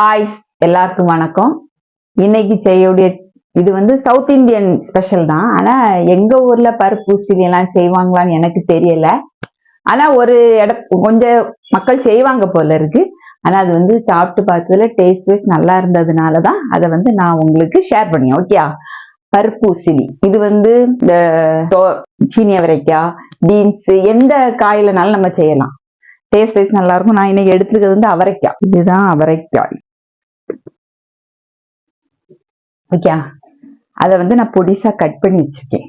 Hi எல்லாருக்கும் வணக்கம். இன்னைக்கு செய்யக்கூடிய இது வந்து சவுத் இந்தியன் ஸ்பெஷல் தான். ஆனா எங்க ஊர்ல பருப்பு உசிலி எல்லாம் செய்வாங்களான்னு எனக்கு தெரியல. ஆனா ஒரு இட கொஞ்சம் மக்கள் செய்வாங்க போல இருக்கு. ஆனா அது வந்து சாப்பிட்டு பார்த்ததுல டேஸ்ட் வைஸ் நல்லா இருந்ததுனால தான் அதை வந்து நான் உங்களுக்கு ஷேர் பண்ணேன் ஓகே பருப்பு இது வந்து இந்த சீனி அவரைக்காய் பீன்ஸ் எந்த காயிலனாலும் நம்ம செய்யலாம். டேஸ்ட் வைஸ் நல்லா இருக்கும். நான் இன்னைக்கு எடுத்துருக்கிறது வந்து அவரைக்காய். இதுதான் அவரைக்காய். ஓகே அதை வந்து நான் பொடிசா கட் பண்ணி வச்சிருக்கேன்.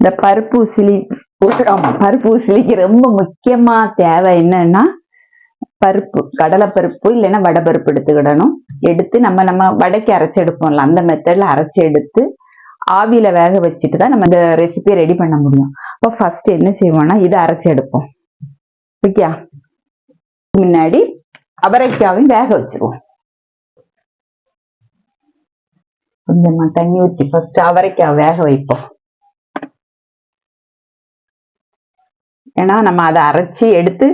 இந்த பருப்பு உசிலி ஆமா பருப்பு உசிலிக்கு ரொம்ப முக்கியமா தேவை என்னன்னா பருப்பு கடலை பருப்பு இல்லைன்னா வடை பருப்பு எடுத்துக்கிடணும். எடுத்து நம்ம நம்ம வடைக்கு அரைச்சு எடுப்போம்ல அந்த மெத்தட்ல அரைச்சு எடுத்து ஆவியில வேக வச்சுட்டு தான் நம்ம இந்த ரெசிபியை ரெடி பண்ண முடியும். அப்போ ஃபர்ஸ்ட் என்ன செய்வோம்னா இதை அரைச்சு எடுப்போம். ஓகே முன்னாடி அவரைக்காவையும் வேக வச்சிருவோம். கொஞ்சமா தண்ணி ஊற்றி ஃபர்ஸ்ட் அவரைக்காய் வேக வைப்போம். ஏன்னா நம்ம அதை அரைச்சி எடுத்து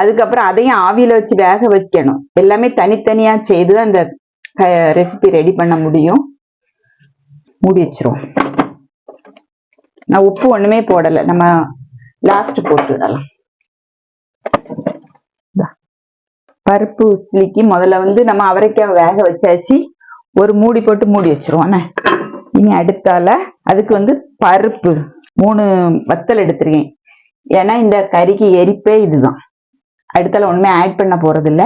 அதுக்கப்புறம் அதையும் ஆவியில வச்சு வேக வைக்கணும். எல்லாமே தனித்தனியா செய்து தான் அந்த ரெசிபி ரெடி பண்ண முடியும். மூடி வச்சிருவோம். நான் உப்பு ஒண்ணுமே போடல. நம்ம லாஸ்ட் போட்டு விடலாம். பருப்பு உசிலிக்கு முதல்ல வந்து நம்ம அவரைக்காய் வேக வச்சாச்சு. ஒரு மூடி போட்டு மூடி வச்சிருவோம் இனி அடுத்தால அதுக்கு வந்து பருப்பு. மூணு வத்தல் எடுத்திருக்கேன். ஏன்னா இந்த கறிக்கு எரிப்பே இதுதான். அடுத்தால ஒண்ணுமே ஆட் பண்ண போறது இல்ல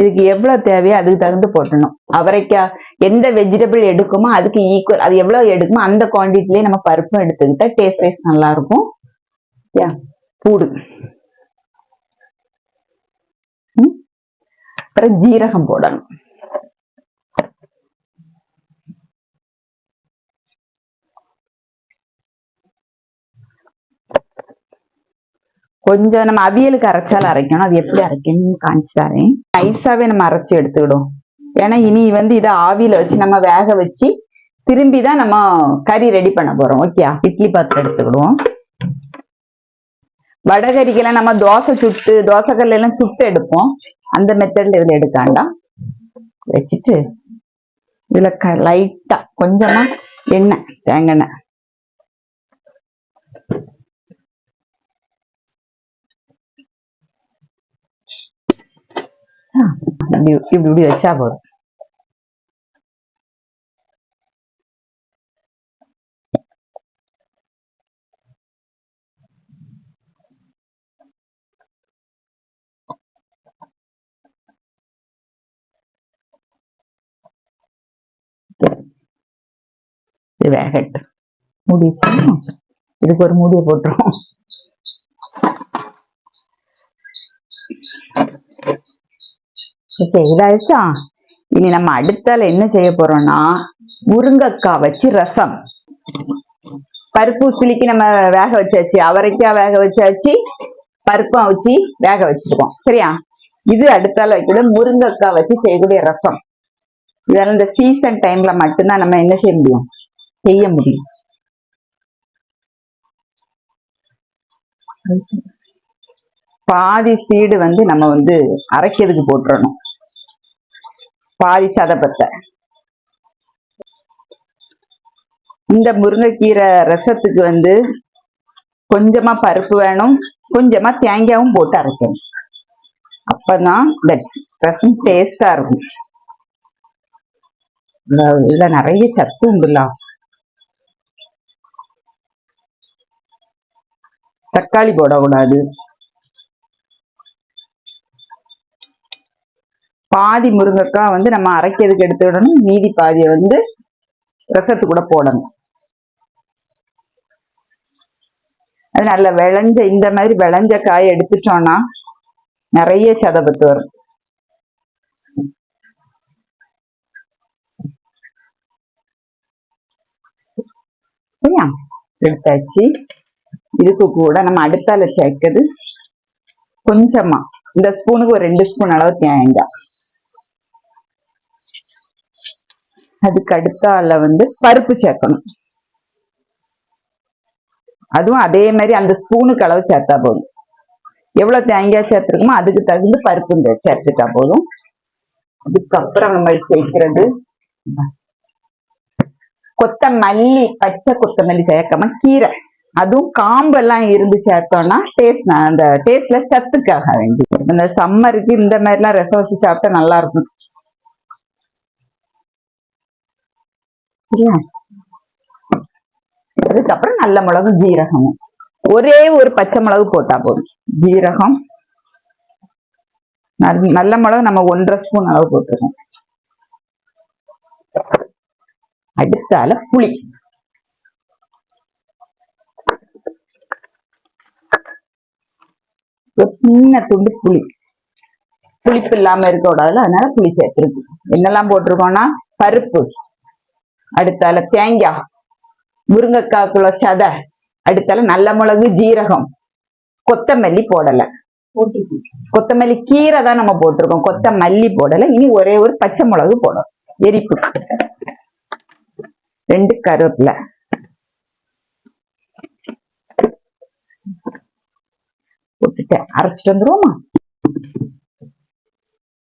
இதுக்கு எவ்வளவு தேவையோ அதுக்கு தகுந்து போட்டணும் அவரைக்காய் எந்த வெஜிடபிள் எடுக்குமோ அதுக்கு ஈக்குவல் அது எவ்வளவு எடுக்குமோ அந்த குவான்டிட்டிலேயே நம்ம பருப்பும் எடுத்துக்கிட்டா டேஸ்ட் வைஸ் நல்லா இருக்கும் பூடு அப்புறம் ஜீரகம் போடணும். கொஞ்சம் நம்ம அவியலுக்கு அரைச்சாலும் அரைக்கணும். அது எப்படி அரைக்கணும்னு காமிச்சு தரேன். நைஸாவே நம்ம அரைச்சு எடுத்துக்கிடும் ஏன்னா இனி வந்து இதை ஆவியில வச்சு நம்ம வேக வச்சு திரும்பி தான் நம்ம கறி ரெடி பண்ண போறோம். ஓகே இட்லி பாத்திரம் எடுத்துக்கிடுவோம். வடகறிக்கெல்லாம் நம்ம தோசை சுட்டு தோசைக்கல்ல எல்லாம் சுட்டு எடுப்போம். அந்த மெத்தட்ல இதுல எடுக்காண்டா? வச்சுட்டு இதுல லைட்டா கொஞ்சமா எண்ணெய் தேங்காய் எண்ணெய். இப்படி இப்படி வச்சா போதும். இது வேகட்டு மூடி இதுக்கு ஒரு மூடியை போட்டுருவோம். ஓகே இதாச்சா இனி நம்ம அடுத்தால என்ன செய்ய போறோம்னா முருங்கக்காய் வச்சு ரசம். பருப்பு உசிலிக்கு நம்ம வேக வச்சாச்சு அவரைக்காய் வேக வச்சாச்சு பருப்பம் வச்சு வேக வச்சிருக்கோம். சரியா? இது அடுத்தால வைக்கிற முருங்கக்காய் வச்சு செய்யக்கூடிய ரசம். இதெல்லாம் இந்த சீசன் டைம்ல மட்டும்தான் நம்ம என்ன செய்ய முடியும்? செய்ய முடியும். பாதி சீடு வந்து நம்ம வந்து அரைக்கிறதுக்கு போட்டுறணும். பாதி சதப்பத்தை. இந்த முருங்கைக்கீரை ரசத்துக்கு வந்து கொஞ்சமா பருப்பு வேணும் கொஞ்சமா தேங்காயும் போட்டு அரைக்கணும். அப்பதான் இந்த ரசம் டேஸ்டா இருக்கும். இல்ல இதுல நிறைய சத்து உண்டுலாம் தக்காளி போடக்கூடாது. பாதி முருங்கைக்காய் வந்து நம்ம அரைக்கிறதுக்கு எடுத்து விடணும். மீதி பாதியை வந்து ரசத்து கூட போடணும். அது நல்ல விளைஞ்ச இந்த மாதிரி விளைஞ்ச காய் எடுத்துட்டோம்னா நிறைய சதபத்து வரும். சரியா? எடுத்தாச்சு. இதுக்கு கூட நம்ம அடுத்தால சேர்க்கிறது கொஞ்சமா. இந்த ஸ்பூனுக்கு ஒரு ரெண்டு ஸ்பூன் அளவு தேங்காய். அதுக்கு அடுத்தால வந்து பருப்பு சேர்க்கணும். அதுவும் அதே மாதிரி அந்த ஸ்பூனுக்கு அளவு சேர்த்தா போதும். எவ்வளவு தேங்காய் சேர்த்துருக்கோமோ அதுக்கு தகுந்த பருப்பு சேர்த்துட்டா போதும். அதுக்கப்புறம் நம்ம சேர்க்கிறது கொத்தமல்லி பச்சை கொத்தமல்லி சேர்க்காம கீரை. அதுவும் காம்பெல்லாம் இருந்து சேர்த்தோம்னா டேஸ்ட் அந்த டேஸ்ட்ல சத்துக்காக வேண்டி. இந்த சம்மருக்கு இந்த மாதிரிலாம் ரசம் வச்சு சாப்பிட்டா நல்லா இருக்கும். அதுக்கப்புறம் நல்ல மிளகு ஜீரகமும் ஒரே ஒரு பச்சை மிளகு போட்டா போதும். ஜீரகம். நல்ல- நல்ல மிளகு நம்ம ஒன்றரை ஸ்பூன் அளவு போட்டுருக்கோம் அடுத்தால புளி. ஒரு சின்ன துண்டு புளி. புளிப்பு இல்லாம இருக்க கூடாதுல அதனால புளி சேர்த்துருக்கு என்னெல்லாம் போட்டிருக்கோம்னா பருப்பு அடுத்தால தேங்காய் முருங்கைக்காக்குள்ள சதை அடுத்தால நல்ல மிளகு ஜீரகம் கொத்தமல்லி போடல. கொத்தமல்லி கீரை தான் நம்ம போட்டிருக்கோம். கொத்தமல்லி போடல. இனி ஒரே ஒரு பச்சை மிளகு போடும் எரிப்பு. ரெண்டு கருவேப்பிலை. போட்டுட்டு அரைச்சிட்டு வந்துருவோமா?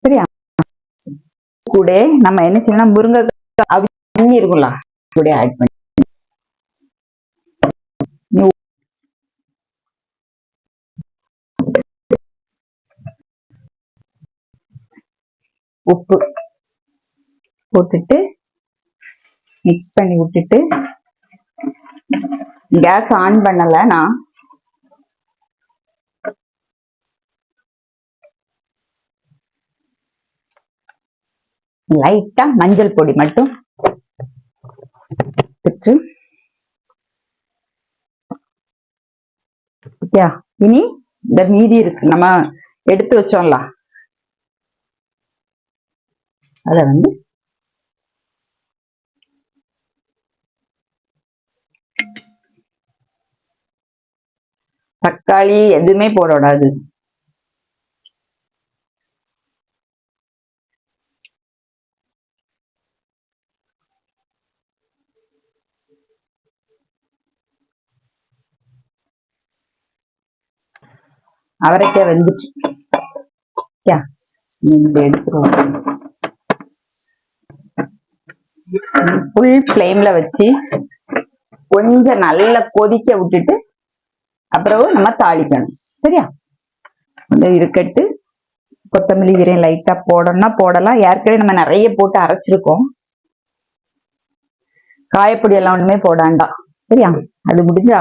சரியா? கூட நம்ம என்ன செய்யணும் முருங்கைக்காய் அவி தண்ணி இருக்கும்ல கூட ஆட் பண்ணி. உப்பு போட்டுட்டு மிக்ஸ் பண்ணி விட்டுட்டு கேஸ் ஆன் பண்ணலை நான். லைட்டா மஞ்சள் பொடி மட்டும் இனி இந்த மீதி இருக்கு. நம்ம எடுத்து வச்சோம்ல. அத வந்து தக்காளி எதுவுமே போடக்கூடாது. அவரைக்காய் வெந்துச்சு. எடுத்துருவோம். ஃபுல் ஃப்ளேம்ல வச்சு கொஞ்சம் நல்லா கொதிக்க விட்டுட்டு அப்புறம் நம்ம தாளிக்கணும். சரியா? இந்த இருக்கட்டு கொத்தமல்லி கீரை லைட்டா போடணும்னா போடலாம். ஏற்கனவே நம்ம நிறைய போட்டு அரைச்சிருக்கோம். காயப்பொடி எல்லாம் ஒண்ணுமே போடாண்டா சரியா? அது முடிஞ்சா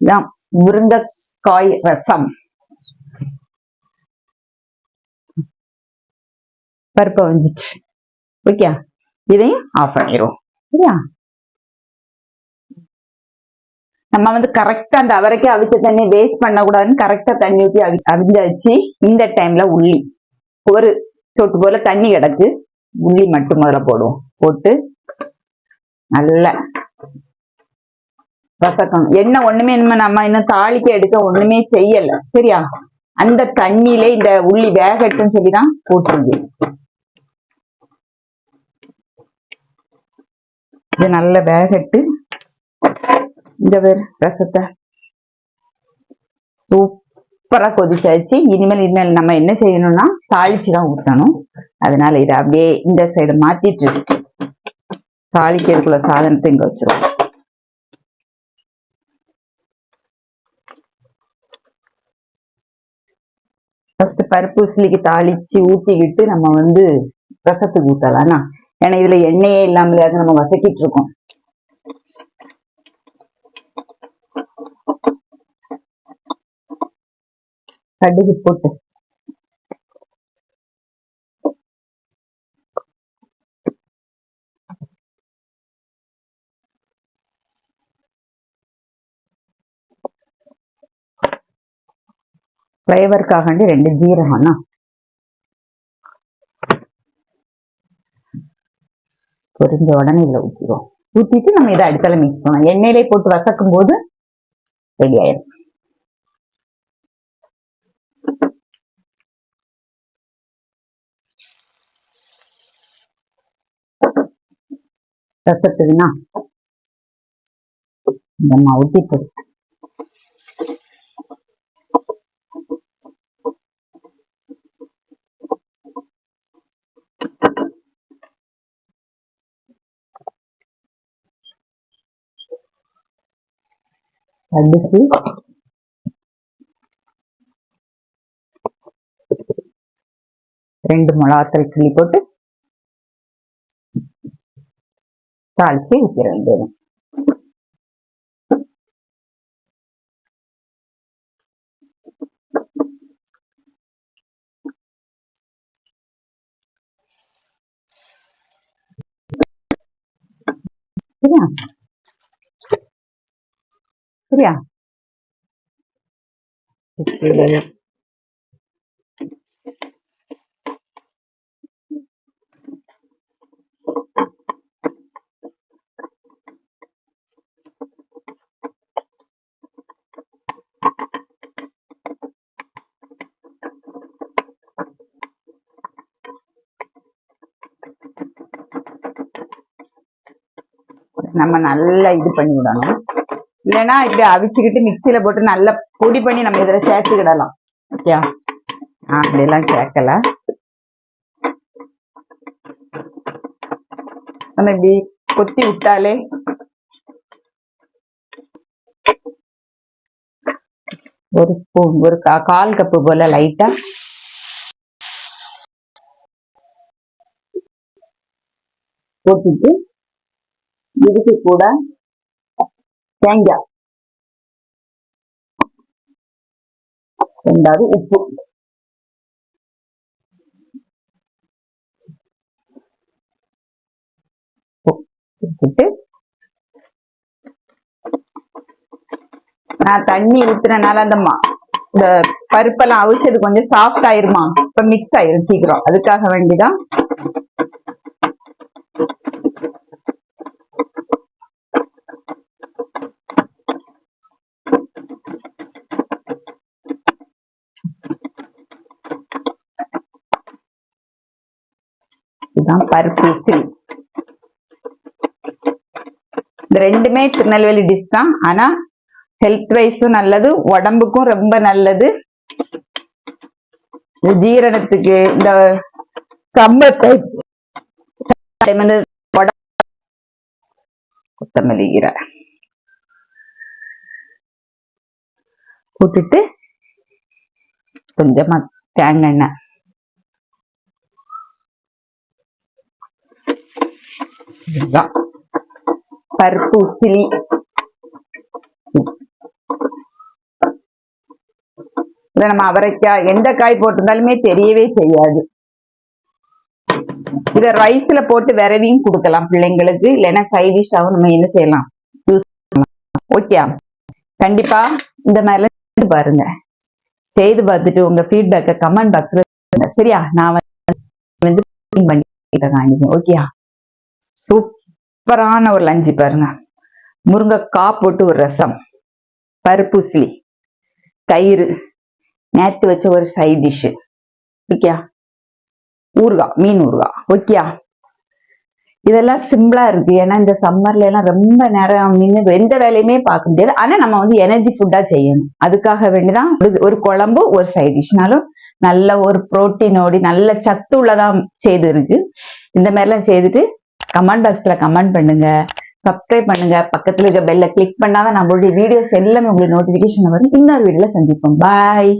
இதான் முருங்கைக்காய் ரசம். பருப்பை வந்துச்சு ஓகே? இதையும் ஆஃப் பண்ணிடுவோம். சரியா? நம்ம வந்து கரெக்டா அந்த அவரைக்கே அவிச்ச தண்ணி வேஸ்ட் பண்ணக்கூடாதுன்னு கரெக்டா தண்ணி ஊற்றி அவி அவிஞ்சாச்சு. இந்த டைம்ல உள்ளி. ஒரு சொட்டு போல தண்ணி கிடக்கு. உள்ளி மட்டும் முதல்ல போடுவோம். போட்டு நல்ல ரசக்கணும் என்ன ஒண்ணுமே இனிமே நம்ம இன்னும் தாளிக்க எடுக்க ஒண்ணுமே செய்யல. சரியா? அந்த தண்ணியில இந்த உள்ளி வேகட்டும்னு சொல்லி தான் போட்டுருது இது நல்ல வேகட்டு. இந்த பேர் ரசத்தை. சூப்பரா கொதிச்சாச்சு. இனிமேல் இனிமேல் நம்ம என்ன செய்யணும்னா தாளிச்சு தான் ஊற்றணும் அதனால இதை அப்படியே இந்த சைடு மாத்திட்டு இருக்கு. தாளிக்கிறதுக்குள்ள சாதனத்தை இங்க வச்சிருக்கோம் ஃபர்ஸ்ட் பருப்பு உசிலிக்கு தாளிச்சு ஊத்திக்கிட்டு நம்ம வந்து ரசத்துக்கு ஊற்றலாம்னா ஏன்னா இதுல எண்ணெயே இல்லாமலையாவது நம்ம வசக்கிட்டு இருக்கோம். கடுகு போட்டு ஃப்ளேவருக்காக ரெண்டு ஜீரகம்னா பொரிஞ்ச உடனே இதில் ஊற்றிடுவோம் ஊத்திட்டு நம்ம இதை அடுத்தால மிக்ஸ் பண்ணலாம். எண்ணெயிலே போட்டு வசக்கும் போது ரெடி ஆயிடும் ரசத்துக்குன்னா இந்த போட்டு கடுகு ரெண்டு மிளகாத்தல் கிள்ளி போட்டு தாளிச்சு ஊற்றிட வேண்டியது சரியா சரியா? நம்ம நல்லா இது பண்ணி விடணும் இல்லைன்னா இப்படி அவிச்சுக்கிட்டு மிக்சியில போட்டு நல்லா பொடி பண்ணி நம்ம இதில் சேர்த்துக்கிடலாம் ஓகே அப்படியெல்லாம் சேர்க்கல. நம்ம இப்படி கொத்தி விட்டாலே ஒரு ஸ்பூன் ஒரு கா- கால் கப்பு போல லைட்டா போட்டுட்டு இதுக்கு கூட தேங்காய் ரெண்டாவது உப்பு. நான் தண்ணி ஊத்துறனால அந்த இந்த பருப்பெல்லாம் அவிச்சது கொஞ்சம் சாஃப்ட் ஆயிருமா? இப்ப மிக்ஸ் ஆயிரும் சீக்கிரம். அதுக்காக வேண்டிதான். இதுதான் பருப்பு இட்லி இந்த ரெண்டுமே திருநெல்வேலி டிஷ் தான். ஆனா ஹெல்த் வைஸும் நல்லது உடம்புக்கும் ரொம்ப நல்லது. ஜீரணத்துக்கு இந்த சம்பத்தை கொத்தமல்லி கீரை. போட்டுட்டு கொஞ்சமா தேங்காய் எண்ணெய். இதுதான் பருப்பு உச்சிலி நம்ம அவரைக்காய் எந்த காய் போட்டிருந்தாலுமே தெரியவே செய்யாது இத ரைஸ்ல போட்டு விரவியும் கொடுக்கலாம் பிள்ளைங்களுக்கு இல்லைன்னா சைடிஷாவும் நம்ம என்ன செய்யலாம் ஓகே கண்டிப்பா இந்த மாதிரிலாம் பாருங்க செய்து பார்த்துட்டு உங்க ஃபீட்பேக்கை கமெண்ட் பாக்ஸ்ல சரியா நான் வந்து பண்ணி காணிக்கேன் ஓகேயா சூப்பரான ஒரு லஞ்சு பாருங்க. முருங்கைக்காய் போட்டு ஒரு ரசம். பருப்பு தயிர். நேற்று வச்ச ஒரு சைட் டிஷ்ஷு ஓகேயா? ஊறுகாய் மீன் ஊறுகாய். ஓகேயா? இதெல்லாம் சிம்பிளா இருக்கு. ஏன்னா இந்த சம்மர்ல எல்லாம் ரொம்ப நேரம் நின்று எந்த வேலையுமே பார்க்க முடியாது. ஆனா நம்ம வந்து எனர்ஜி ஃபுட்டா செய்யணும். அதுக்காக வேண்டிதான் ஒரு- ஒரு குழம்பு ஒரு சைட் டிஷ்னாலும் நல்ல ஒரு புரோட்டீனோடி நல்ல சத்து உள்ளதா செய்து இருக்கு. இந்த மாதிரிலாம் செய்துட்டு கமெண்ட் பாக்ஸில் கமெண்ட் பண்ணுங்க. சப்ஸ்கிரைப் பண்ணுங்க. பக்கத்துல இருக்க பெல்ல கிளிக் பண்ணாதான் நம்மளுடைய வீடியோஸ் எல்லாமே உங்களுக்கு நோட்டிபிகேஷன் வரும். இன்னொரு வீடியோவில் சந்திப்போம். பாய்